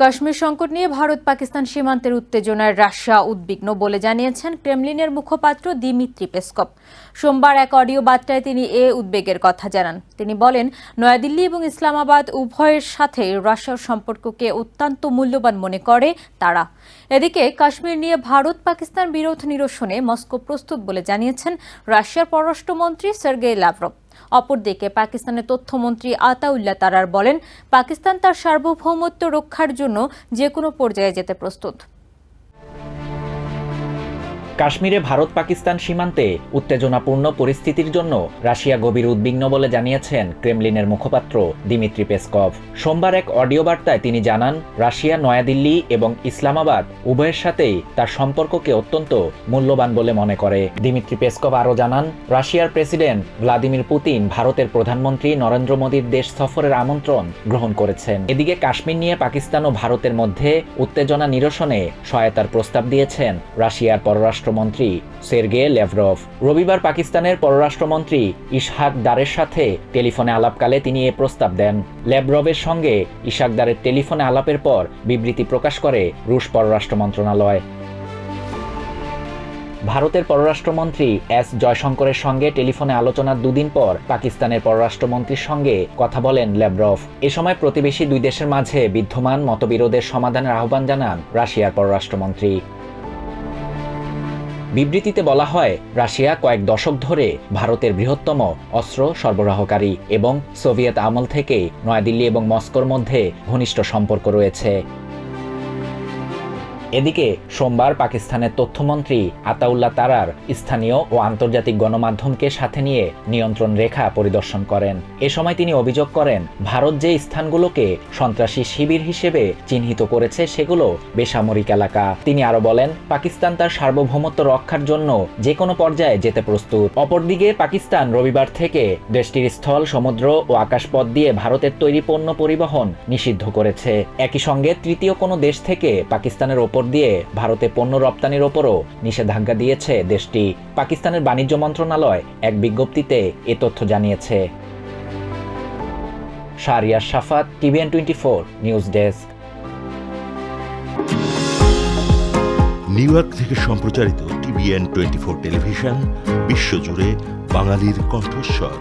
কাশ্মীর সংকট নিয়ে ভারত পাকিস্তান সীমান্তের উত্তেজনায় রাশিয়া উদ্বিগ্ন বলে জানিয়েছেন ক্রেমলিনের মুখপাত্র দিমিত্রি পেসকপ সোমবার এক অডিও বার্তায় তিনি এ উদ্বেগের কথা জানান। তিনি বলেন, নয়াদিল্লি এবং ইসলামাবাদ উভয়ের সাথে রাশিয়ার সম্পর্ককে অত্যন্ত মূল্যবান মনে করে তারা। এদিকে কাশ্মীর নিয়ে ভারত পাকিস্তান বিরোধ নিরসনে মস্কো প্রস্তুত বলে জানিয়েছেন রাশিয়ার পররাষ্ট্রমন্ত্রী সের্গেই লাভরভ। অপরদিকে পাকিস্তানের তথ্যমন্ত্রী আতাউল্লাহ তারার বলেন, পাকিস্তান তার সার্বভৌমত্ব রক্ষার জন্য যে কোনো পর্যায়ে যেতে প্রস্তুত। কাশ্মীরে ভারত পাকিস্তান সীমান্তে উত্তেজনাপূর্ণ পরিস্থিতির জন্য রাশিয়া গভীর উদ্বিগ্ন বলে জানিয়েছেন ক্রেমলিনের মুখপাত্র দিমিত্রি পেসকভ। সোমবার এক অডিও বার্তায় তিনি জানান, রাশিয়া নয়াদিল্লি এবং ইসলামাবাদ উভয়ের সাথেই তার সম্পর্ককে অত্যন্ত মূল্যবান বলে মনে করে। দিমিত্রি পেসকভ আরও জানান, রাশিয়ার প্রেসিডেন্ট ভ্লাদিমির পুতিন ভারতের প্রধানমন্ত্রী নরেন্দ্র মোদীর দেশ সফরের আমন্ত্রণ গ্রহণ করেছেন। এদিকে কাশ্মীর নিয়ে পাকিস্তান ও ভারতের মধ্যে উত্তেজনা নিরসনে সহায়তার প্রস্তাব দিয়েছেন রাশিয়ার পররাষ্ট্রমন্ত্রী সের্গে লেভরভ। রবিবার পাকিস্তানের পররাষ্ট্রমন্ত্রী ইশহাক দারের সাথে টেলিফোনে আলাপকালে তিনি এ প্রস্তাব দেন। লেভরভের সঙ্গে ইশাক দারের টেলিফোনে আলাপের পর বিবৃতি প্রকাশ করে রুশ পররাষ্ট্র মন্ত্রণালয়। ভারতের পররাষ্ট্রমন্ত্রী এস জয়শঙ্করের সঙ্গে টেলিফোনে আলোচনার দুদিন পর পাকিস্তানের পররাষ্ট্রমন্ত্রীর সঙ্গে কথা বলেন লেব্রভ এ সময় প্রতিবেশী দুই দেশের মাঝে বিদ্যমান মতবিরোধের সমাধানের আহ্বান জানান রাশিয়ার পররাষ্ট্রমন্ত্রী। বিবৃতিতে বলা হয়, রাশিয়া কয়েক দশক ধরে ভারতের বৃহত্তম অস্ত্র সরবরাহকারী এবং সোভিয়েত আমল থেকে নয়াদিল্লি এবং মস্কোর মধ্যে ঘনিষ্ঠ সম্পর্ক রয়েছে। এদিকে, সোমবার পাকিস্তানের তথ্যমন্ত্রী আতাউল্লাহ তারার স্থানীয় ও আন্তর্জাতিক গণমাধ্যমকে সাথে নিয়ে নিয়ন্ত্রণ রেখা পরিদর্শন করেন। এ সময় তিনি অভিযোগ করেন, ভারত যে স্থানগুলোকে সন্ত্রাসী শিবির হিসেবে চিহ্নিত করেছে সেগুলো বেসামরিক এলাকা। তিনি আরও বলেন, পাকিস্তান তার সার্বভৌমত্ব রক্ষার জন্য যে কোনো পর্যায়ে যেতে প্রস্তুত। অপরদিকে, পাকিস্তান রবিবার থেকে দেশটির স্থল, সমুদ্র ও আকাশপথ দিয়ে ভারতের তৈরি পণ্য পরিবহন নিষিদ্ধ করেছে। একই সঙ্গে, তৃতীয় কোনো দেশ থেকে পাকিস্তানের ওপর দিয়ে ভারতে পণ্য রপ্তানির ওপরও নিষেধাজ্ঞা দিয়েছে দেশটি। পাকিস্তানের বাণিজ্য মন্ত্রণালয় এক বিজ্ঞপ্তিতে এ তথ্য জানিয়েছে। Shahriar Safat TVN twenty four, news desk. New York থেকে সম্প্রচারিত টিভিএন টোয়েন্টি ফোর টেলিভিশন, বিশ্বজুড়ে বাঙালির কণ্ঠস্বর।